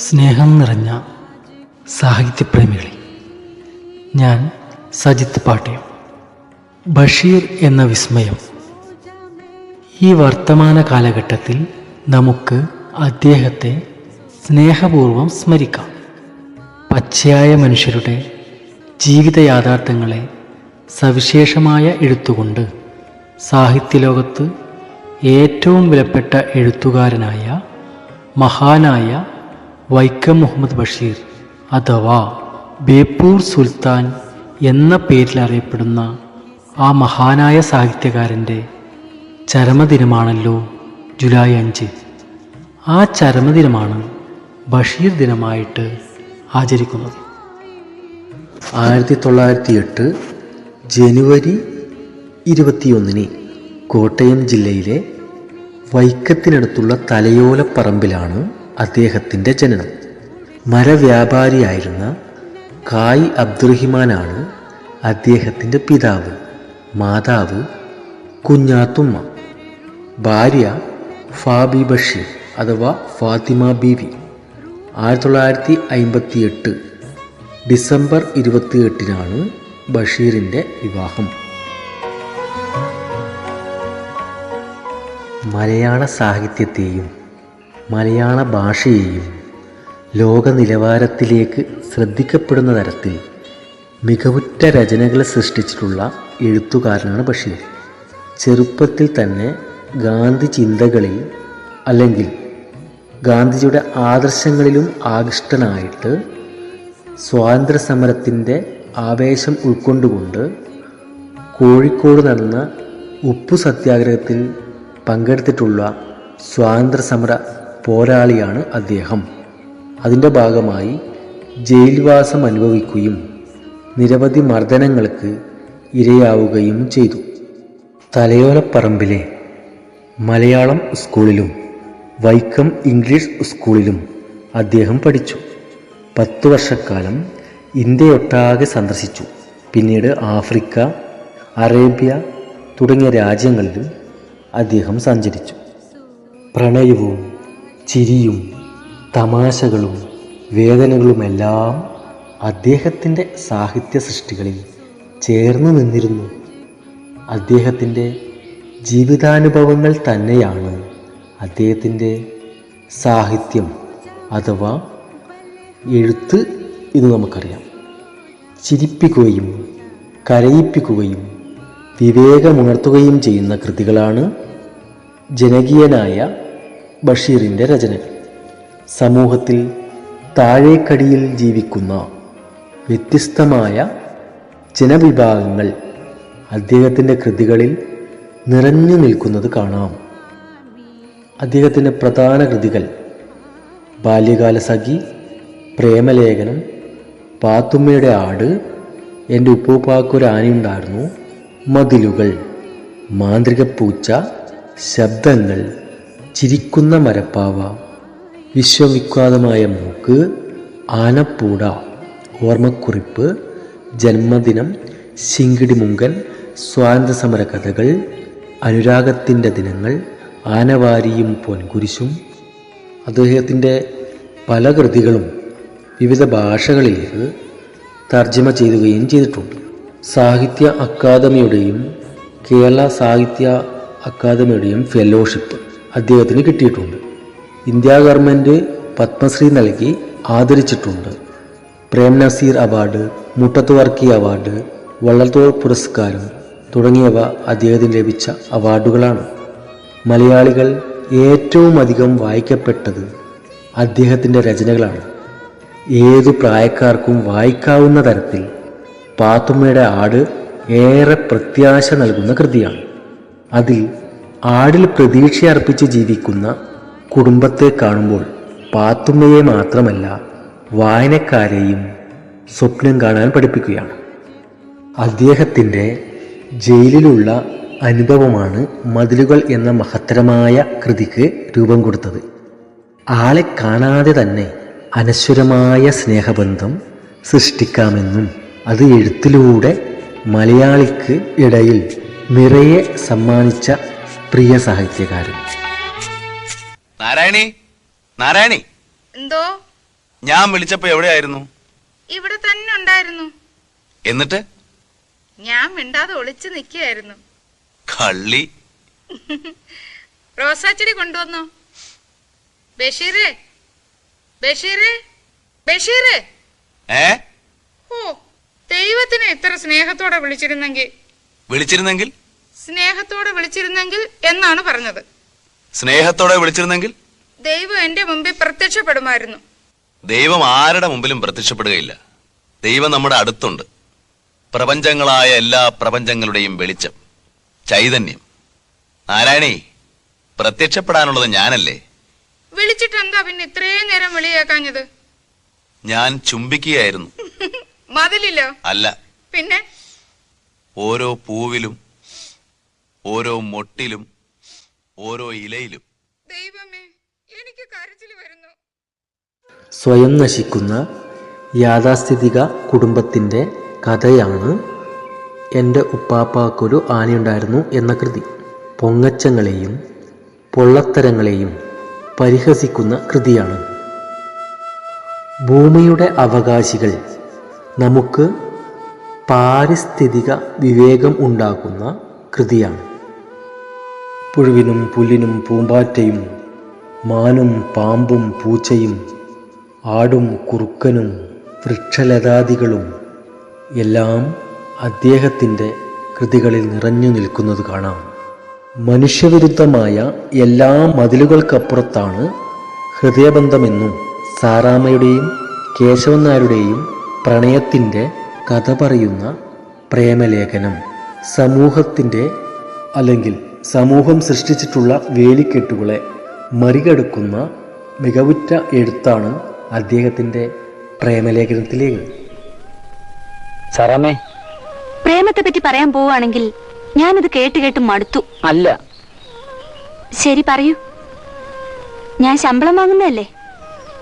സ്നേഹം നിറഞ്ഞ സാഹിത്യപ്രേമികളെ ഞാൻ സജിത്ത് പാട്ടയം. ബഷീർ എന്ന വിസ്മയം. ഈ വർത്തമാന കാലഘട്ടത്തിൽ നമുക്ക് അദ്ദേഹത്തെ സ്നേഹപൂർവം സ്മരിക്കാം. പച്ചയായ മനുഷ്യരുടെ ജീവിത യാഥാർത്ഥ്യങ്ങളെ സവിശേഷമായ എഴുത്തുകൊണ്ട് സാഹിത്യലോകത്ത് ഏറ്റവും വിലപ്പെട്ട എഴുത്തുകാരനായ മഹാനായ വൈക്കം മുഹമ്മദ് ബഷീർ അഥവാ ബേപ്പൂർ സുൽത്താൻ എന്ന പേരിൽ അറിയപ്പെടുന്ന ആ മഹാനായ സാഹിത്യകാരന്റെ ചരമദിനമാണല്ലോ ജൂലൈ അഞ്ച്. ആ ചരമദിനമാണ് ബഷീർ ദിനമായിട്ട് ആചരിക്കുന്നത്. ആയിരത്തി തൊള്ളായിരത്തി എട്ട് ജനുവരി ഇരുപത്തിയൊന്നിന് കോട്ടയം ജില്ലയിലെ വൈക്കത്തിനടുത്തുള്ള തലയോലപ്പറമ്പിലാണ് അദ്ദേഹത്തിന്റെ ജനനം. മരവ്യാപാരിയായിരുന്ന കായ് അബ്ദുറഹിമാനാണ് അദ്ദേഹത്തിന്റെ പിതാവ് മാതാവ് കുഞ്ഞാത്തുമ്മ. ഭാര്യ ഫാബി ബഷീർ അഥവാ ഫാത്തിമ ബീവി. ആയിരത്തി തൊള്ളായിരത്തി അമ്പത്തി എട്ട് ഡിസംബർ ഇരുപത്തി എട്ടിനാണ് ബഷീറിന്റെ വിവാഹം. മലയാള സാഹിത്യത്തെയും മലയാള ഭാഷയെയും ലോക നിലവാരത്തിലേക്ക് ശ്രദ്ധിക്കപ്പെടുന്ന തരത്തിൽ മികവുറ്റ രചനകൾ സൃഷ്ടിച്ചിട്ടുള്ള എഴുത്തുകാരനാണ് ബഷീർ. ചെറുപ്പത്തിൽ തന്നെ ഗാന്ധി ചിന്തകളിൽ അല്ലെങ്കിൽ ഗാന്ധിജിയുടെ ആദർശങ്ങളിലും ആകൃഷ്ടനായിട്ട് സ്വാതന്ത്ര്യ സമരത്തിന്റെ ആവേശം ഉൾക്കൊണ്ടുകൊണ്ട് കോഴിക്കോട് നടന്ന ഉപ്പു സത്യാഗ്രഹത്തിൽ പങ്കെടുത്തിട്ടുള്ള സ്വാതന്ത്ര്യ സമര പോരാളിയാണ് അദ്ദേഹം. അതിന്റെ ഭാഗമായി ജയിൽവാസം അനുഭവിക്കുകയും നിരവധി മർദ്ദനങ്ങൾക്ക് ഇരയാവുകയും ചെയ്തു. തലയോലപ്പറമ്പിലെ മലയാളം സ്കൂളിലും വൈക്കം ഇംഗ്ലീഷ് സ്കൂളിലും അദ്ദേഹം പഠിച്ചു. പത്തു വർഷക്കാലം ഇന്ത്യയൊട്ടാകെ സന്ദർശിച്ചു. പിന്നീട് ആഫ്രിക്ക അറേബ്യ തുടങ്ങിയ രാജ്യങ്ങളിലും അദ്ദേഹം സഞ്ചരിച്ചു. പ്രണയവും ചിരിയും തമാശകളും വേദനകളുമെല്ലാം അദ്ദേഹത്തിന്റെ സാഹിത്യ സൃഷ്ടികളിൽ ചേർന്ന് നിന്നിരുന്നു. അദ്ദേഹത്തിന്റെ ജീവിതാനുഭവങ്ങൾ തന്നെയാണ് അദ്ദേഹത്തിന്റെ സാഹിത്യം. അഥവാ എഴുത്ത് ഇത് നമുക്കറിയാം. ചിരിപ്പിക്കുകയും കരയിപ്പിക്കുകയും വിവേകമുണർത്തുകയും ചെയ്യുന്ന കൃതികളാണ് ജനകീയനായ ബഷീറിന്റെ രചനകൾ. സമൂഹത്തിൽ താഴേക്കടിയിൽ ജീവിക്കുന്ന വ്യത്യസ്തമായ ജനവിഭാഗങ്ങൾ അദ്ദേഹത്തിന്റെ കൃതികളിൽ നിറഞ്ഞു നിൽക്കുന്നത് കാണാം. അദ്ദേഹത്തിന്റെ പ്രധാന കൃതികൾ ബാല്യകാല സഖി പ്രേമലേഖനം പാത്തുമ്മയുടെ ആട് എന്റെ ഉപ്പൂപ്പാക്കൊരു ആനയുണ്ടായിരുന്നു മതിലുകൾ മാന്ത്രിക പൂച്ച ശബ്ദങ്ങൾ ചിരിക്കുന്ന മരപ്പാവ വിശ്വവിഖ്യാതമായ മൂക്ക് ആനപ്പൂട ഓർമ്മക്കുറിപ്പ് ജന്മദിനം ശിങ്കിടിമുങ്കൻ സ്വാതന്ത്ര്യസമര കഥകൾ അനുരാഗത്തിന്റെ ദിനങ്ങൾ ആനവാരിയും പൊൻകുരിശും. അദ്ദേഹത്തിന്റെ പല കൃതികളും വിവിധ ഭാഷകളിലേക്ക് തർജമ ചെയ്യുകയും ചെയ്തിട്ടുണ്ട്. സാഹിത്യ അക്കാദമിയുടെയും കേരള സാഹിത്യ അക്കാദമിയുടെയും ഫെലോഷിപ്പ്. അദ്ദേഹത്തിന് കിട്ടിയിട്ടുണ്ട്. ഇന്ത്യ ഗവൺമെന്റ് പത്മശ്രീ നൽകി ആദരിച്ചിട്ടുണ്ട്. പ്രേം നസീർ അവാർഡ് മുട്ടത്ത് വർക്കി അവാർഡ് വള്ളത്തോൾ പുരസ്കാരം തുടങ്ങിയവ അദ്ദേഹത്തിന് ലഭിച്ച അവാർഡുകളാണ്. മലയാളികൾ ഏറ്റവും അധികം വായിക്കപ്പെട്ടത് അദ്ദേഹത്തിന്റെ രചനകളാണ്. ഏതു പ്രായക്കാർക്കും വായിക്കാവുന്ന തരത്തിൽ പാത്തുമ്മയുടെ ആട് ഏറെ പ്രത്യാശ നൽകുന്ന കൃതിയാണ്. അതിൽ ആടിൽ പ്രതീക്ഷയർപ്പിച്ച് ജീവിക്കുന്ന കുടുംബത്തെ കാണുമ്പോൾ പാത്തുമ്മയെ മാത്രമല്ല വായനക്കാരെയും സ്വപ്നം കാണാൻ പഠിപ്പിക്കുകയാണ്. അദ്ദേഹത്തിന്റെ ജയിലിലുള്ള അനുഭവമാണ് മതിലുകൾ എന്ന മഹത്തരമായ കൃതിക്ക് രൂപം കൊടുത്തത്. ആളെ കാണാതെ തന്നെ അനശ്വരമായ സ്നേഹബന്ധം സൃഷ്ടിക്കാമെന്നും അത് എഴുത്തിലൂടെ മലയാളിക്ക് ഇടയിൽ നിറയെ സമ്മാനിച്ച പ്രിയ സാഹിത്യകാരൻ. നാരായണി നാരായണി. എന്തോ? ഞാൻ വിളിച്ചപ്പോ എവിടെയായിരുന്നു? ഇവിടെ തന്നെ ഉണ്ടായിരുന്നു. എന്നിട്ട്? ഞാൻ മിണ്ടാതെ ഒളിച്ചു നിൽക്കുകയായിരുന്നു. കള്ളി. റോസാച്ചെടി കൊണ്ടുവന്നോ? ബഷീറേ ബഷീറേ ബഷീറേ. ഏ? ഓ ദൈവത്തിനെ ഇത്ര സ്നേഹത്തോടെ വിളിച്ചിരുന്നെങ്കിൽ. വിളിച്ചിരുന്നെങ്കിൽ? സ്നേഹത്തോടെ വിളിച്ചിരുന്നെങ്കിൽ എന്നാണ് പറഞ്ഞത്. സ്നേഹത്തോടെ വിളിച്ചിരുന്നെങ്കിൽ? ദൈവം എന്റെ മുമ്പിൽ പ്രത്യക്ഷപ്പെടുമായിരുന്നു. ദൈവം ആരുടെ മുമ്പിലും പ്രത്യക്ഷപ്പെടുകയില്ല. ദൈവം നമ്മുടെ അടുത്തുണ്ട്. പ്രപഞ്ചങ്ങളായ എല്ലാ പ്രപഞ്ചങ്ങളുടെയും വെളിച്ചം ചൈതന്യം. നാരായണി പ്രത്യക്ഷപ്പെടാനുള്ളത് ഞാനല്ലേ? വിളിച്ചിട്ട് എന്താ പിന്നെ ഇത്രയും നേരം വിളിയേക്കാഞ്ഞത്? ഞാൻ ചുംബിക്കുകയായിരുന്നു. മതിലില്ലോ. അല്ല. പിന്നെ? ഓരോ പൂവിലും ഓരോ മൊട്ടിലും ഓരോ ഇലയിലും. ദൈവമേ എനിക്ക് കരച്ചിൽ വരുന്നു. സ്വയം നശിക്കുന്ന യാഥാസ്ഥിതിക കുടുംബത്തിന്റെ കഥയാണ് എന്റെ ഉപ്പാപ്പാക്കൊരു ആനയുണ്ടായിരുന്നു എന്ന കൃതി. പൊങ്ങച്ചങ്ങളെയും പൊള്ളത്തരങ്ങളെയും പരിഹസിക്കുന്ന കൃതിയാണ്. ഭൂമിയുടെ അവകാശികൾ നമുക്ക് പാരിസ്ഥിതിക വിവേകം ഉണ്ടാക്കുന്ന കൃതിയാണ്. പുഴുവിനും പുല്ലിനും പൂമ്പാറ്റയും മാനും പാമ്പും പൂച്ചയും ആടും കുറുക്കനും വൃക്ഷലതാദികളും എല്ലാം അദ്ദേഹത്തിന്റെ കൃതികളിൽ നിറഞ്ഞു നിൽക്കുന്നത് കാണാം. മനുഷ്യവിരുദ്ധമായ എല്ലാ മതിലുകൾക്കപ്പുറത്താണ് ഹൃദയബന്ധമെന്നും സാറാമയുടെയും കേശവൻ നായരുടെയും പ്രണയത്തിന്റെ കഥ പറയുന്ന പ്രേമലേഖനം. സമൂഹത്തിന്റെ അല്ലെങ്കിൽ സമൂഹം സൃഷ്ടിച്ചിട്ടുള്ള വേലിക്കെട്ടുകളെ മറികടക്കുന്ന മികവുറ്റ എഴുത്താണ് അദ്ദേഹത്തിന്റെ പ്രേമലേഖനത്തിലേക്ക്. സാറാമേ പ്രേമത്തെ പറ്റി പറയാൻ പോവുകയാണെങ്കിൽ ഞാനത് കേട്ട് കേട്ട് മടുത്തു. അല്ല. ശരി പറയൂ. ഞാൻ ശമ്പളം വാങ്ങുന്നതല്ലേ?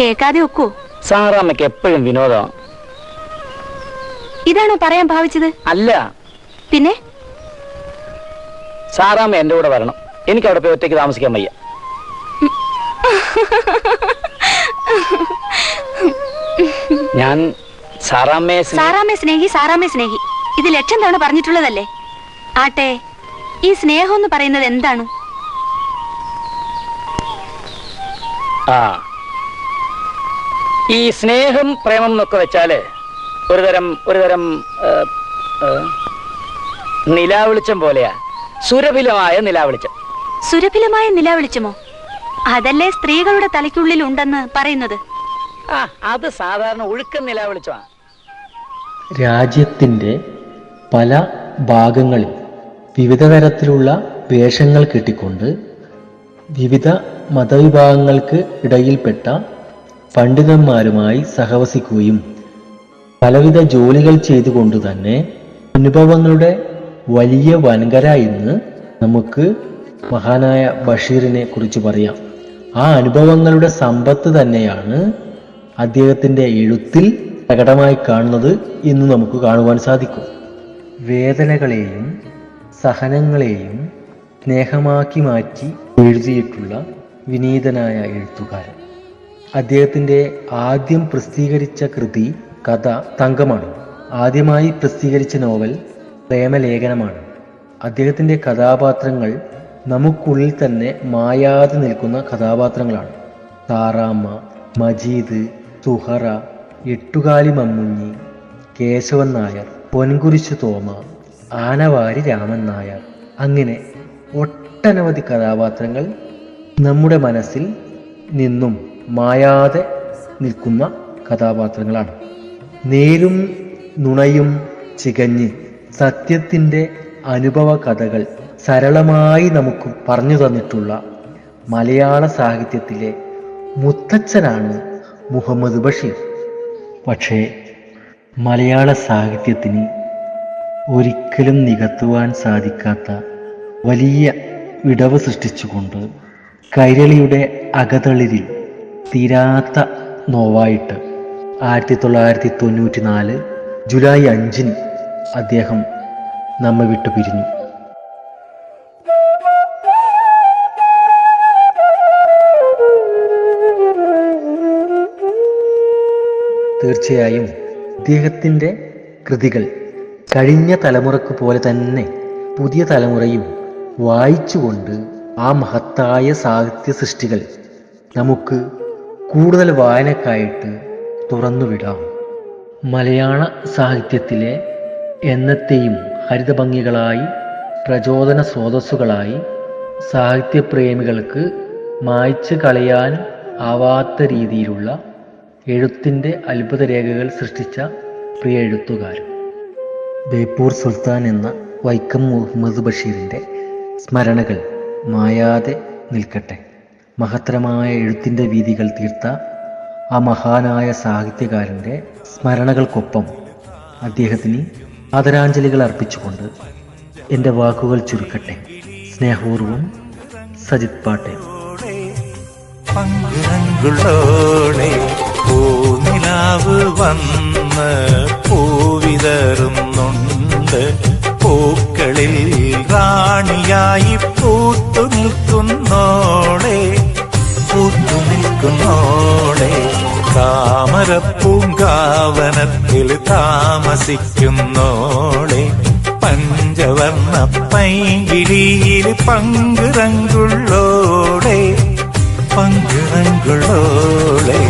കേൾക്കാതെ ഒക്കോ. സാറാമ്മയ്ക്ക് എപ്പോഴും വിനോദം. ഇതാണോ പറയാൻ ഭാവിച്ചത്? അല്ല. പിന്നെ? സാറാമ്മ എന്റെ കൂടെ വരണം. എനിക്ക് അവിടെ പോയി ഒറ്റയ്ക്ക് താമസിക്കാൻ വയ്യ. ഞാൻ സാറാമ്മയെ സ്നേ- സാറാമ്മേ സ്നേഹി സാറാമ്മേ സ്നേഹി. ഇത് ലക്ഷം തവണ പറഞ്ഞിട്ടുള്ളതല്ലേ? ആട്ടെ ഈ സ്നേഹം എന്ന് പറയുന്നത് എന്താണ്? ആ ഈ സ്നേഹം പ്രേമം എന്നൊക്കെ വെച്ചാൽ ഒരുതരം ഒരുതരം ഒരു തരം ഏ, ഏ, നിലാവെളിച്ചം പോലെയാ. സുരഭിലമായ നിലാവിളിച്ചം. സുരഭിലമായ നിലാവിളിച്ചമോ? അതല്ലേ സ്ത്രീകളുടെ തലയ്ക്കുള്ളിൽ ഉണ്ടെന്ന് പറയുന്നത്. ആ അത് സാധാരണ ഒഴുക്കം നിലാവിളിച്ചമാണ്. രാജ്യത്തിന്റെ പല ഭാഗങ്ങളിൽ വിവിധ തരത്തിലുള്ള വേഷങ്ങൾ കെട്ടിക്കൊണ്ട് വിവിധ മതവിഭാഗങ്ങൾക്ക് ഇടയിൽപ്പെട്ട പണ്ഡിതന്മാരുമായി സഹവസിക്കുകയും പലവിധ ജോലികൾ ചെയ്തുകൊണ്ട് തന്നെ അനുഭവങ്ങളുടെ വലിയ വൻകര എന്ന് നമുക്ക് മഹാനായ ബഷീറിനെ കുറിച്ച് പറയാം. ആ അനുഭവങ്ങളുടെ സമ്പത്ത് തന്നെയാണ് അദ്ദേഹത്തിന്റെ എഴുത്തിൽ പ്രകടമായി കാണുന്നത് എന്ന് നമുക്ക് കാണുവാൻ സാധിക്കും. വേദനകളെയും സഹനങ്ങളെയും സ്നേഹമാക്കി മാറ്റി എഴുതിയിട്ടുള്ള വിനീതനായ എഴുത്തുകാരൻ. അദ്ദേഹത്തിന്റെ ആദ്യം പ്രസിദ്ധീകരിച്ച കൃതി കഥ തങ്കമാണ്. ആദ്യമായി പ്രസിദ്ധീകരിച്ച നോവൽ പ്രേമലേഖനമാണ്. അദ്ദേഹത്തിന്റെ കഥാപാത്രങ്ങൾ നമുക്കുള്ളിൽ തന്നെ മായാതെ നിൽക്കുന്ന കഥാപാത്രങ്ങളാണ്. താറാമ്മ മജീദ് സുഹറ എട്ടുകാലി മമ്മുഞ്ഞി കേശവൻ നായർ പൊൻകുരിശു തോമ ആനവാരി രാമൻ നായർ. അങ്ങനെ ഒട്ടനവധി കഥാപാത്രങ്ങൾ നമ്മുടെ മനസ്സിൽ നിന്നും മായാതെ നിൽക്കുന്ന കഥാപാത്രങ്ങളാണ്. നേരും നുണയും ചികഞ്ഞ് സത്യത്തിന്റെ അനുഭവ കഥകൾ സരളമായി നമുക്ക് പറഞ്ഞു തന്നിട്ടുള്ള മലയാള സാഹിത്യത്തിലെ മുത്തച്ഛനാണ് മുഹമ്മദ് ബഷീർ. പക്ഷേ മലയാള സാഹിത്യത്തിന് ഒരിക്കലും നികത്തുവാൻ സാധിക്കാത്ത വലിയ വിടവ് സൃഷ്ടിച്ചുകൊണ്ട് കൈരളിയുടെ അകതളിരിൽ തീരാത്ത നോവായിട്ട് ആയിരത്തി തൊള്ളായിരത്തി തൊണ്ണൂറ്റി നാല് ജൂലൈ അഞ്ചിന് അദ്ദേഹം നമ്മെ വിട്ടു പിരിഞ്ഞു. തീർച്ചയായും ഇദ്ദേഹത്തിന്റെ കൃതികൾ കഴിഞ്ഞ തലമുറയ്ക്ക് പോലെ തന്നെ പുതിയ തലമുറയും വായിച്ചുകൊണ്ട് ആ മഹത്തായ സാഹിത്യ സൃഷ്ടികൾ നമുക്ക് കൂടുതൽ വായനക്കായിട്ട് തുറന്നുവിടാം. മലയാള സാഹിത്യത്തിലെ എന്നത്തെയും ഹരിതഭംഗികളായി പ്രചോദന സ്രോതസ്സുകളായി സാഹിത്യപ്രേമികൾക്ക് മായ്ച്ചു കളയാൻ ആവാത്ത രീതിയിലുള്ള എഴുത്തിന്റെ അത്ഭുത രേഖകൾ സൃഷ്ടിച്ച പ്രിയ എഴുത്തുകാരൻ. ബേപ്പൂർ സുൽത്താൻ എന്ന വൈക്കം മുഹമ്മദ് ബഷീറിന്റെ സ്മരണകൾ മായാതെ നിൽക്കട്ടെ. മഹത്തരമായ എഴുത്തിന്റെ വീതികൾ തീർത്ത ആ മഹാനായ സാഹിത്യകാരന്റെ സ്മരണകൾക്കൊപ്പം അദ്ദേഹത്തിന് ആദരാഞ്ജലികൾ അർപ്പിച്ചുകൊണ്ട് എന്റെ വാക്കുകൾ ചുരുക്കട്ടെ. സ്നേഹപൂർവം സജിത് പാട്ടെ. പൂനിലാവ് പൂക്കളിൽ റാണിയായി പൂത്തു നിൽക്കുന്നോളെ പൂത്തു നിൽക്കുന്നോളെ താമരപ്പൂങ്കാവനത്തിൽ താമസിക്കുന്നോളെ പഞ്ചവർണ പൈങ്കിരിയിൽ പങ്കുരങ്കുള്ളോളെ പങ്കുരങ്കുള്ളോളെ